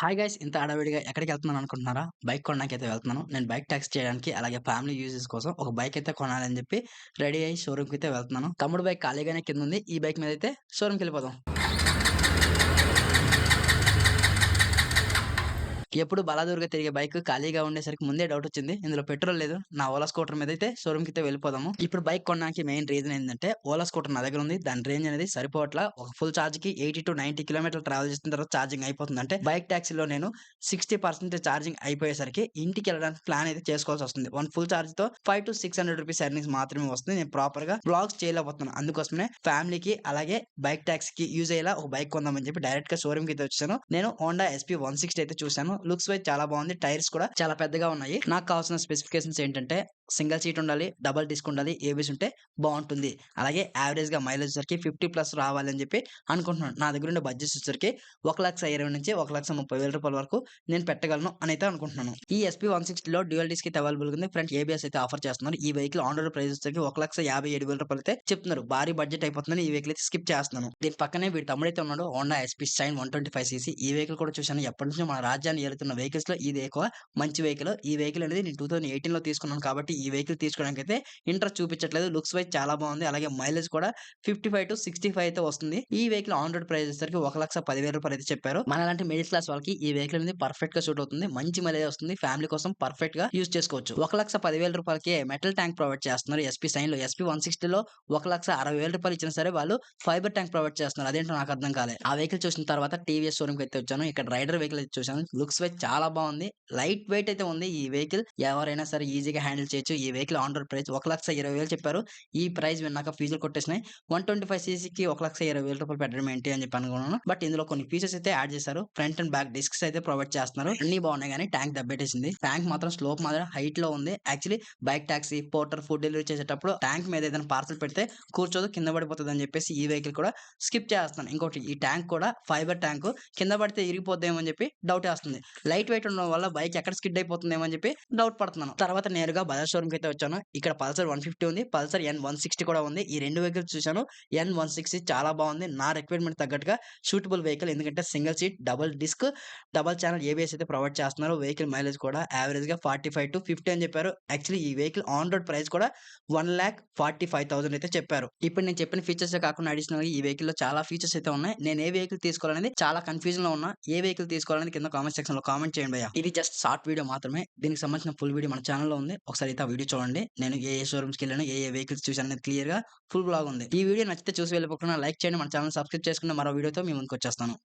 Hi guys ఇంత అడవిడిగా ఎక్కడికి వెళ్తున్నాను అనుకుంటున్నారా? బైక్ కొనడానికి అయితే వెళ్తున్నాను. నేను బైక్ ట్యాక్స్ చేయడానికి అలాగే ఫ్యామిలీ యూజెస్ కోసం ఒక బైక్ అయితే కొనాలని చెప్పి రెడీ అయ్యి షోరూమ్కి అయితే వెళ్తున్నాను. తమ్ముడు బైక్ ఖాళీగానే కింద ఉంది. ఈ బైక్ మీద అయితే షోరూమ్కి వెళ్ళిపోదాం. ఎప్పుడు బలాదూరుగా తిరిగే బైక్ ఖాళీగా ఉండేసరికి ముందే డౌట్ వచ్చింది. ఇందులో పెట్రోల్ లేదు. నా ఓలా స్కూటర్ మీద అయితే షోరూమ్కి అయితే వెళ్ళిపోదాము. ఇప్పుడు బైక్ కొనడానికి మెయిన్ రీజన్ ఏంటంటే ఓలా స్కూటర్ నా దగ్గర ఉంది. దాని రేంజ్ అనేది సరిపోవట్లా. ఒక ఫుల్ ఛార్జ్కి ఎయిటీ టు నైన్టీ కిలోమీటర్లు ట్రావెల్ చేసిన తర్వాత ఛార్జింగ్ అయిపోతుంది. అంటే బైక్ ట్యాక్సీలో నేను సిక్స్టీ పర్సెంట్ ఛార్జింగ్ అయిపోయేసరికి ఇంటికి వెళ్ళడానికి ప్లాన్ అయితే చేసుకోవాల్సి వస్తుంది. One full ఛార్జ్తో five to six hundred rupees earnings మాత్రమే వస్తుంది. నేను ప్రాపర్గా బ్లాగ్స్ చేయలేకపోతున్నాను. అందుకోసమే ఫ్యామిలీకి అలాగే బైక్ ట్యాక్సీకి యూజ్ అయ్యేలా ఒక బైక్ కొందామని చెప్పి డైరెక్ట్గా షోరూమ్కి అయితే వచ్చాను. నేను హోండా ఎస్పీ వన్ సిక్స్టీ అయితే చూశాను. లుక్స్ వైజ్ చాలా బాగుంది. టైర్స్ కూడా చాలా పెద్దగా ఉన్నాయి. నాకు కావాల్సిన స్పెసిఫికేషన్స్ ఏంటంటే సింగిల్ సీట్ ఉండాలి డబల్ డిస్క్ ఉండాలి ఏబీస్ ఉంటే బాగుంటుంది. అలాగే యావరేజ్గా మైలేజ్ వచ్చరికి ఫిఫ్టీ ప్లస్ రావాలని చెప్పి అనుకుంటున్నాను. నా దగ్గర ఉండే బడ్జెట్ వచ్చరికి ఒక లక్ష ఇరవై నుంచి ఒక లక్ష ముప్పై వేల రూపాయల వరకు నేను పెట్టగలను అని అయితే అనుకుంటున్నాను. ఈ ఎస్పీ వన్ సిక్స్టీలో డ్యూయల్ డిస్క్ అయితే అవైలబుల్ ఉంది. ఫ్రంట్ ఏబిఎస్ అయితే ఆఫర్ చేస్తున్నారు. ఈ వెహికల్ ఆన్ రోడ్ ప్రైస్ వచ్చరికి ఒక లక్ష యాభై ఏడు వేల రూపాయలు అయితే చెప్తున్నారు. భారీ బడ్జెట్ అయిపోతుందని ఈ వెహికల్ అయితే స్కిప్ చేస్తున్నాను. దీని పక్కనే వీడి తమ్ముడైతే ఉన్నాడు Honda SP shine one twenty five CC. ఈ వెహికల్ కూడా చూశాను. ఎప్పటి నుంచి మన రాజ్యాన్ని ఏలుతున్న వెహికల్స్లో ఇది ఎక్కువ మంచి వెహికల్. ఈ వెహికల్ అనేది నేను టూ థౌసండ్ ఎయిటీన్లో తీసుకున్నాను కాబట్టి ఈ వెహికల్ తీసుకోవడానికి అయితే ఇంట్రెస్ట్ చూపించట్లేదు. లుక్స్ వైజ్ చాలా బాగుంది. అలాగే మైలేజ్ కూడా fifty five to sixty five అయితే వస్తుంది. ఈ వెహికల్ ఆన్ రోడ్ ప్రైస్ వచ్చేసరికి ఒక లక్ష పదివేల రూపాయలు అయితే చెప్పారు. మన లాంటి మిడిల్ క్లాస్ వాళ్ళకి ఈ వెహికల్ అనేది పర్ఫెక్ట్గా సూట్ అవుతుంది. మంచి మైలేజ్ వస్తుంది. ఫ్యామిలీ కోసం పర్ఫెక్ట్గా యూజ్ చేసుకోవచ్చు. ఒక లక్ష పదివేల రూపాయలకి మెటల్ ట్యాంక్ ప్రొవైడ్ చేస్తున్నారు ఎస్పీ సైన్లో ఎస్పీ వన్ సిక్స్టీలో ఒక లక్ష అరవై వేల రూపాయలు ఇచ్చినా సరే వాళ్ళు ఫైబర్ ట్యాంక్ ప్రొవైడ్ చేస్తున్నారు. అదేంటో నాకు అర్థం కాలేదు. ఆ వెహికల్ చూసిన తర్వాత టీవీఎస్ షోరూమ్ అయితే వచ్చాను. ఇక్కడ రైడర్ వెహికల్ అయితే చూసాను లుక్స్ వైజ్ చాలా బాగుంది. లైట్ వెయిట్ అయితే ఉంది ఈ వెహికల్. ఎవరైనా సరే ఈజీగా హ్యాండిల్ చేయొచ్చు. ఈ వెహికల్ ఆన్ రోడ్ ప్రైస్ ఒక లక్ష ఇరవై వేలు చెప్పారు. ఈ ప్రైస్ విన్నాక ఫీజులు కొట్టేసినాయి. వన్ ట్వంటీ ఫైవ్ సీసీకి ఒక లక్ష ఇరవై వేల రూపాయలు పెట్టడం ఏంటి అని చెప్పి అనుకున్నాను. బట్ ఇందులో కొన్ని ఫీచర్స్ అయితే యాడ్ చేశారు. ఫ్రంట్ అండ్ బ్యాక్ డిస్క్స్ అయితే ప్రొవైడ్ చేస్తున్నారు. అన్ని బాగున్నాయి కానీ ట్యాంక్ దెబ్బేటేసింది. ట్యాంక్ మాత్రం స్లోప్ మాత్రం హైట్లో ఉంది. Actually bike taxi porter food delivery చేసేటప్పుడు ట్యాంక్ మీద ఏదైనా పార్సల్ పెడితే కూర్చోదు కింద పడిపోతుంది అని చెప్పేసి ఈ వెహికల్ కూడా స్కిప్ చేస్తాను ఇంకోటి ఈ ట్యాంక్ కూడా ఫైబర్ ట్యాంక్. కింద పడితే ఇరిగిపోద్దేమో అని చెప్పి డౌట్ వేస్తుంది. లైట్ వెయిట్ ఉండడం వల్ల బైక్ ఎక్కడ స్కిడ్ అయిపోతుందేమో అని చెప్పి డౌట్ పడుతున్నాను. తర్వాత నేరుగా బజాజ్ షోరూమ్ అయితే వచ్చాను. ఇక్కడ పల్సర్ వన్ ఫిఫ్టీ ఉంది. పల్సర్ ఎన్ వన్ సిక్స్టీ కూడా ఉంది. ఈ రెండు వెహికల్స్ చూశాను. ఎన్ వన్ సిక్స్టీ చాలా బాగుంది. నా రిక్వైర్మెంట్ తగ్గట్టుగా సూటబుల్ వెహికల్. ఎందుకంటే single seat double disc double channel ABS అయితే ప్రొవైడ్ చేస్తున్నారు. వెహికల్ మైలేజ్ కూడా యావరేజ్గా ఫార్టీ ఫైవ్ టు ఫిఫ్టీ అని చెప్పారు. యాక్చువల్లీ ఈ వెహికల్ ఆన్ రోడ్ ప్రైస్ కూడా one lakh forty five thousand అయితే చెప్పారు. ఇప్పుడు నేను చెప్పిన ఫీచర్స్ కాకుండా అడిషనల్ ఈ వెహికల్లో చాలా ఫీచర్స్ అయితే ఉన్నాయి. నేను ఏ వెహికల్ తీసుకోవాలనేది చాలా కన్ఫ్యూజన్లో ఉన్నా. ఏ వెహికల్ తీసుకోవాలని కింద కామెంట్ సెక్షన్లో కామెంట్ చేయండి ఇది జస్ట్ షార్ట్ వీడియో మాత్రమే. దీనికి సంబంధించిన ఫుల్ వీడియో మన ఛానల్లో ఉంది. ఒకసారి అయితే ఆ వీడియో చూడండి. నేను ఏ ఏ షోరూమ్స్కి వెళ్ళాను ఏ ఏ వెహికల్స్ చూసాను అనేది క్లియర్గా ఫుల్ బ్లాగ్ ఉంది. ఈ వీడియో నచ్చితే చూసి వెళ్ళిపోకుండా లైక్ చేయండి. మన ఛానల్ సబ్స్క్రైబ్ చేసుకున్న మరో వీడియోతో మీ ముందుకు వచ్చేస్తాను.